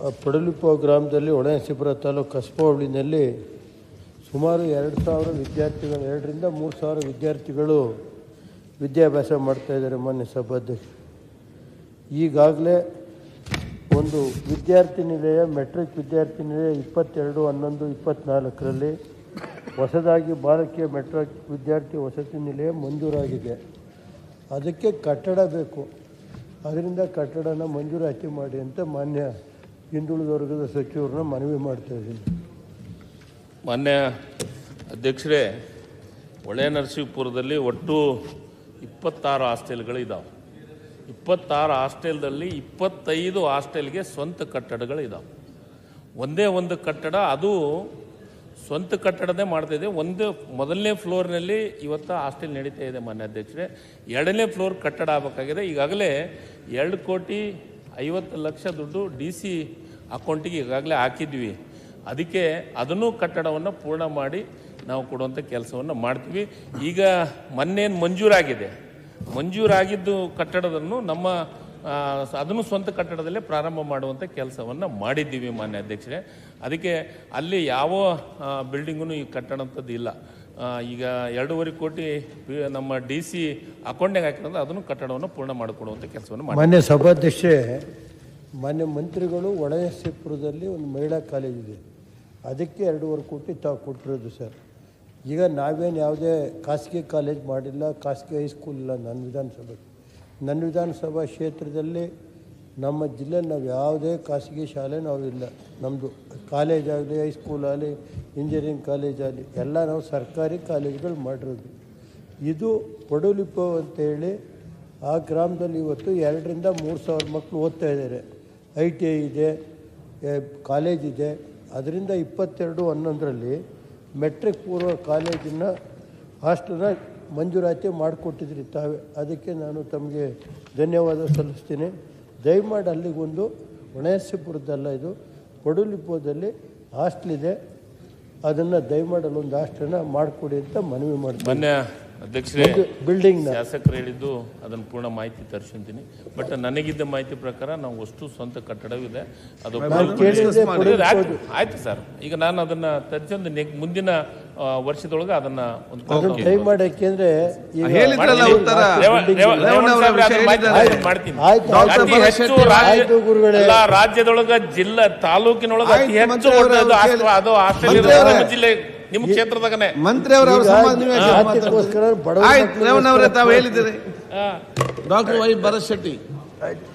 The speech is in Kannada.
ಆ ಪಡಲಿಪೋ ಗ್ರಾಮದಲ್ಲಿ ಒಣಸಿಪುರ ತಾಲೂಕು ಕಸ್ಪಹೋಳಿನಲ್ಲಿ ಸುಮಾರು ಎರಡು ಸಾವಿರ ವಿದ್ಯಾರ್ಥಿಗಳು, ಎರಡರಿಂದ ಮೂರು ಸಾವಿರ ವಿದ್ಯಾರ್ಥಿಗಳು ವಿದ್ಯಾಭ್ಯಾಸ ಮಾಡ್ತಾಯಿದ್ದಾರೆ ಮಾನ್ಯ ಸಭಾಧ್ಯಕ್ಷ. ಈಗಾಗಲೇ ಒಂದು ವಿದ್ಯಾರ್ಥಿ ನಿಲಯ, ಮೆಟ್ರಿಕ್ ವಿದ್ಯಾರ್ಥಿ ನಿಲಯ ಇಪ್ಪತ್ತೆರಡು, ಹನ್ನೊಂದು ಇಪ್ಪತ್ತ್ನಾಲ್ಕರಲ್ಲಿ ಹೊಸದಾಗಿ ಬಾಲಕಿಯ ಮೆಟ್ರಿಕ್ ವಿದ್ಯಾರ್ಥಿ ವಸತಿ ನಿಲಯ ಮಂಜೂರಾಗಿದೆ. ಅದಕ್ಕೆ ಕಟ್ಟಡ ಬೇಕು. ಅದರಿಂದ ಕಟ್ಟಡನ ಮಂಜೂರಾತಿ ಮಾಡಿ ಅಂತ ಮಾನ್ಯ ಹಿಂದುಳಿದ ವರ್ಗದ ಸಚಿವರನ್ನ ಮನವಿ ಮಾಡ್ತಾ ಇದ್ದೀನಿ. ಮಾನ್ಯ ಅಧ್ಯಕ್ಷರೇ, ಹೊಳೆ ನರಸೀಪುರದಲ್ಲಿ ಒಟ್ಟು ಇಪ್ಪತ್ತಾರು ಹಾಸ್ಟೆಲ್ಗಳು ಇದ್ದಾವೆ ಇಪ್ಪತ್ತಾರು ಹಾಸ್ಟೆಲ್ದಲ್ಲಿ ಇಪ್ಪತ್ತೈದು ಹಾಸ್ಟೆಲ್ಗೆ ಸ್ವಂತ ಕಟ್ಟಡಗಳು ಇದ್ದಾವೆ ಒಂದೇ ಒಂದು ಕಟ್ಟಡ, ಅದು ಸ್ವಂತ ಕಟ್ಟಡದೇ ಮಾಡ್ತಾ ಇದೆ. ಒಂದು, ಮೊದಲನೇ ಫ್ಲೋರ್ನಲ್ಲಿ ಇವತ್ತು ಹಾಸ್ಟೆಲ್ ನಡೀತಾ ಇದೆ ಮಾನ್ಯ ಅಧ್ಯಕ್ಷರೇ. ಎರಡನೇ ಫ್ಲೋರ್ ಕಟ್ಟಡ ಆಗಬೇಕಾಗಿದೆ. ಈಗಾಗಲೇ ಎರಡು ಕೋಟಿ ಐವತ್ತು ಲಕ್ಷ ದುಡ್ಡು ಡಿ ಸಿ ಅಕೌಂಟಿಗೆ ಈಗಾಗಲೇ ಹಾಕಿದ್ವಿ. ಅದಕ್ಕೆ ಅದನ್ನು ಕಟ್ಟಡವನ್ನು ಪೂರ್ಣ ಮಾಡಿ ನಾವು ಕೊಡುವಂಥ ಕೆಲಸವನ್ನು ಮಾಡ್ತೀವಿ. ಈಗ ಮೊನ್ನೇನು ಮಂಜೂರಾಗಿದೆ. ಮಂಜೂರಾಗಿದ್ದು ಕಟ್ಟಡವನ್ನು ನಮ್ಮ ಅದನ್ನು ಸ್ವಂತ ಕಟ್ಟಡದಲ್ಲೇ ಪ್ರಾರಂಭ ಮಾಡುವಂಥ ಕೆಲಸವನ್ನು ಮಾಡಿದ್ದೀವಿ ಮಾನ್ಯ ಅಧ್ಯಕ್ಷರೇ. ಅದಕ್ಕೆ ಅಲ್ಲಿ ಯಾವ ಬಿಲ್ಡಿಂಗೂ ಈ ಕಟ್ಟಡಂಥದ್ದು ಇಲ್ಲ. ಈಗ ಎರಡೂವರೆ ಕೋಟಿ ನಮ್ಮ ಡಿ ಸಿ ಅಕೌಂಟ್ನಾಗ ಹಾಕಿರೋದು ಅದನ್ನು ಕಟ್ಟಡವನ್ನು ಪೂರ್ಣ ಮಾಡಿಕೊಡುವಂಥ ಕೆಲಸವನ್ನು ಮಾಡಿ ಮಾನ್ಯ ಸಭಾಧ್ಯಕ್ಷೆ ಮಾನ್ಯ ಮಂತ್ರಿಗಳು ಒಳನರಸೀಪುರದಲ್ಲಿ ಒಂದು ಮಹಿಳಾ ಕಾಲೇಜ್ ಇದೆ. ಅದಕ್ಕೆ ಎರಡೂವರೆ ಕೋಟಿ ತಾವು ಕೊಟ್ಟಿರೋದು ಸರ್. ಈಗ ನಾವೇನು ಯಾವುದೇ ಖಾಸಗಿ ಕಾಲೇಜ್ ಮಾಡಿಲ್ಲ, ಖಾಸಗಿ ಹೈಸ್ಕೂಲ್ ಇಲ್ಲ ನನ್ನ ವಿಧಾನಸಭೆ. ನನ್ನ ವಿಧಾನಸಭಾ ಕ್ಷೇತ್ರದಲ್ಲಿ ನಮ್ಮ ಜಿಲ್ಲೆ ನಾವು ಯಾವುದೇ ಖಾಸಗಿ ಶಾಲೆ ನಾವು ಇಲ್ಲ. ನಮ್ಮದು ಕಾಲೇಜ್ ಆಗಲಿ ಹೈಸ್ಕೂಲ್ ಆಗಲಿ, ಇಂಜಿನಿಯರಿಂಗ್ ಕಾಲೇಜ್ ಆಗಲಿ, ಎಲ್ಲ ನಾವು ಸರ್ಕಾರಿ ಕಾಲೇಜ್ಗಳು ಮಾಡಿರೋದು. ಇದು ಪಡುಲಿಪೋ ಅಂತೇಳಿ ಆ ಗ್ರಾಮದಲ್ಲಿ ಇವತ್ತು ಎರಡರಿಂದ ಮೂರು ಸಾವಿರ ಮಕ್ಕಳು ಓದ್ತಾ ಇದ್ದಾರೆ. ಐ ಟಿ ಐ ಇದೆ ಕಾಲೇಜ್ ಇದೆ. ಅದರಿಂದ ಇಪ್ಪತ್ತೆರಡು ಹನ್ನೊಂದರಲ್ಲಿ ಮೆಟ್ರಿಕ್ ಪೂರ್ವ ಕಾಲೇಜಿನ ಹಾಸ್ಟೆಲ್ನ ಮಂಜೂರಾತಿ ಮಾಡಿಕೊಟ್ಟಿದ್ರಿ ತಾವೇ. ಅದಕ್ಕೆ ನಾನು ತಮಗೆ ಧನ್ಯವಾದ ಸಲ್ಲಿಸ್ತೀನಿ. ದಯಮಾಡಿ ಅಲ್ಲಿಗೊಂದು ಒಣಸಿಪುರದಲ್ಲ ಇದು. ಹಾಸ್ಟೆಲ್ ಇದೆ. ಅದನ್ನು ದಯಮಾಡಿ ಒಂದು ಹಾಸ್ಟೆಲ್ನ ಮಾಡಿಕೊಡಿ ಅಂತ ಮನವಿ ಮಾಡ್ತೀನಿ. ಅಧ್ಯಕ್ಷರೇ ಬಿಲ್ಡಿಂಗ್ ಶಾಸಕರು ಹೇಳಿದ್ದು ಅದನ್ನು ಪೂರ್ಣ ಮಾಹಿತಿ ತರಿಸಿದ್ದೀನಿ ಬಟ್ ನನಗಿದ್ದ ಮಾಹಿತಿ ಪ್ರಕಾರ ನಾವು ಅಷ್ಟು ಸ್ವಂತ ಕಟ್ಟಡವಿದೆ. ಅದು ಆಯ್ತು ಸರ್. ಈಗ ನಾನು ಅದನ್ನ ತರಿಸೊಂದು ಮುಂದಿನ ವರ್ಷದೊಳಗೆ ಅದನ್ನ ಒಂದು ಮಾಡಿ ಯಾಕೆಂದ್ರೆ ರಾಜ್ಯದೊಳಗ ಜಿಲ್ಲಾ ತಾಲೂಕಿನೊಳಗೆ ಅತಿ ಹೆಚ್ಚು ಅದು ಜಿಲ್ಲೆ ನಿಮ್ಮ ಕ್ಷೇತ್ರದಾಗನೆ. ಮಂತ್ರಿ ಅವರ ಆಯ್ತು ತಾವು ಹೇಳಿದ್ದೀರಿ. Doctor Y Bharat Shetty. ಆಯ್ತು.